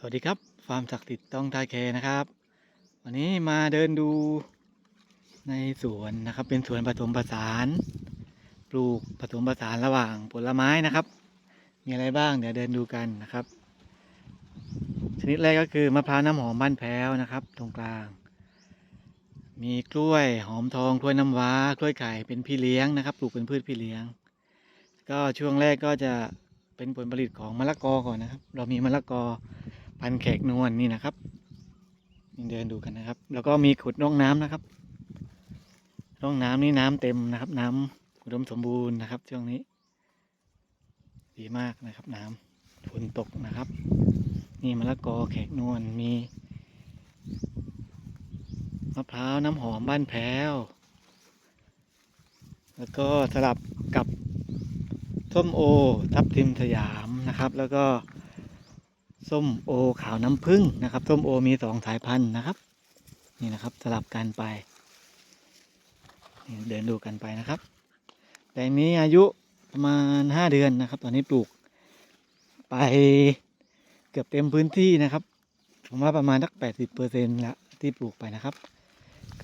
สวัสดีครับ ฟาร์มศักดิ์สิทธิ์ต้องตายแคนะครับ วันนี้มาเดินดูในสวนนะครับ เป็นสวนผสมผสาน ปลูกผสมผสานระหว่างผลไม้นะครับ มีอะไรบ้างเดี๋ยวเดินดูกันนะครับ ชนิดแรกก็คือมะพร้าวน้ำหอมบ้านแพ้วนะครับ ตรงกลาง มีกล้วยหอมทองกล้วยน้ำว้ากล้วยไข่เป็นพี่เลี้ยงนะครับ ปลูกเป็นพืชพี่เลี้ยง ก็ช่วงแรกก็จะเป็นผลผลิตของมะละกอก่อนนะครับ เรามีมะละกอ พันแขกนวลนี่นะครับนี่เดินดูกันนะครับ แล้วก็มีขุดร่องน้ำนะครับ ร่องน้ำนี่น้ำเต็มนะครับ น้ำอุดมสมบูรณ์นะครับช่วงนี้ ดีมากนะครับ น้ำฝนตกนะครับ นี่มะละกอแขกนวลมีมะพร้าวน้ำหอมบ้านแพ้ว แล้วก็สลับกับส้มโอ ทับทิมสยามนะครับ แล้วก็ ส้มโอขาวน้ำผึ้งนะครับ ส้มโอมีสองสายพันธุ์นะครับ นี่นะครับสลับกันไป เดินดูกันไปนะครับแปลงนี้อายุประมาณห้าเดือนนะครับ ตอนนี้ปลูก ไปเกือบเต็มพื้นที่นะครับ ผมว่าประมาณสักแปดสิบเปอร์เซ็นต์ละที่ปลูกไปนะครับ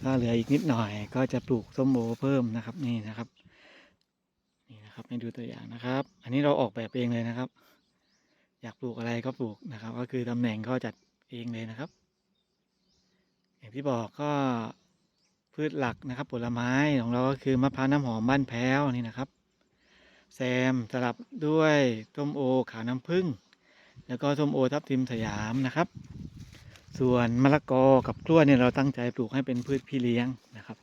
ก็เหลืออีกนิดหน่อย ก็จะปลูกส้มโอเพิ่มนะครับนี่นะครับ นี่นะครับให้ดูตัวอย่างนะครับ อันนี้เราออกแบบเองเลยนะครับ อยากปลูกอะไรก็ปลูกนะครับ ก็คือตำแหน่งก็จัดเองเลยนะครับ อย่างที่บอกก็พืชหลักนะครับ ผลไม้ของเราก็คือมะพร้าวน้ำหอมบ้านแพ้วนี่นะครับ แซมสลับด้วยส้มโอขาวน้ำผึ้งแล้วก็ส้มโอทับทิมสยามนะครับ ส่วนมะละกอกับกล้วยเนี่ยเราตั้งใจปลูกให้เป็นพืชพี่เลี้ยงนะครับ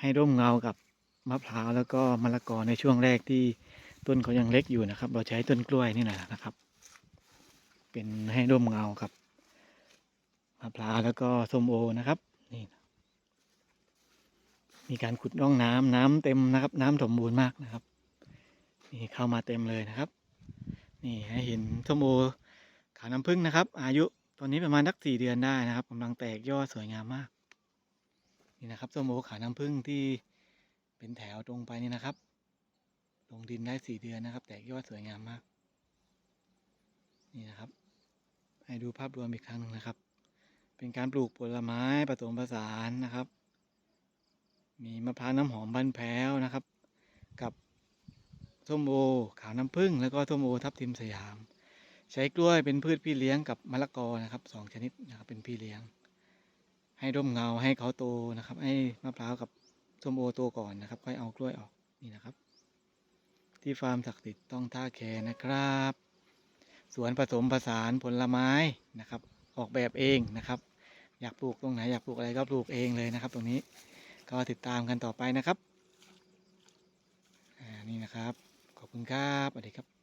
ให้ร่มเงากับมะพร้าวแล้วก็มะละกอในช่วงแรกที่ ต้นเขายังเล็กอยู่นะครับ เราใช้ต้นกล้วยนี่แหละนะครับ เป็นให้ร่มเงากับมะพร้าวแล้วก็ส้มโอนะครับนี่มีการขุดร่องน้ำน้ำเต็มนะครับ น้ำสมบูรณ์มากนะครับ นี่เข้ามาเต็มเลยนะครับ นี่ให้เห็นส้มโอขาวน้ำผึ้งนะครับ อายุตอนนี้ประมาณสักสี่เดือนได้นะครับกำลังแตกยอดสวยงามมาก นี่นะครับส้มโอขาวน้ำผึ้งที่เป็นแถวตรงไปนี่นะครับ ลงดินได้สี่เดือนนะครับ แตกยอดสวยงามมาก นี่นะครับ ให้ดูภาพรวมอีกครั้งหนึ่งนะครับ เป็นการปลูกผลไม้ผสมผสานนะครับ มีมะพร้าวน้ำหอมบ้านแพ้วนะครับ กับส้มโอขาวน้ำผึ้งแล้วก็ส้มโอทับทิมสยาม ใช้กล้วยเป็นพืชพี่เลี้ยงกับมะละกอนะครับสองชนิดนะครับเป็นพี่เลี้ยง ให้ร่มเงาให้เขาโตนะครับ ให้มะพร้าวกับส้มโอโตก่อนนะครับ ค่อยเอากล้วยออกนี่นะครับ ที่ฟาร์มศักดิ์สิทธิ์ต้องท่าแคนะครับ สวนผสมผสานผลไม้นะครับ ออกแบบเองนะครับ อยากปลูกตรงไหนอยากปลูกอะไรก็ปลูกเองเลยนะครับ ตรงนี้ก็ติดตามกันต่อไปนะครับนี่นะครับ ขอบคุณครับสวัสดีครับ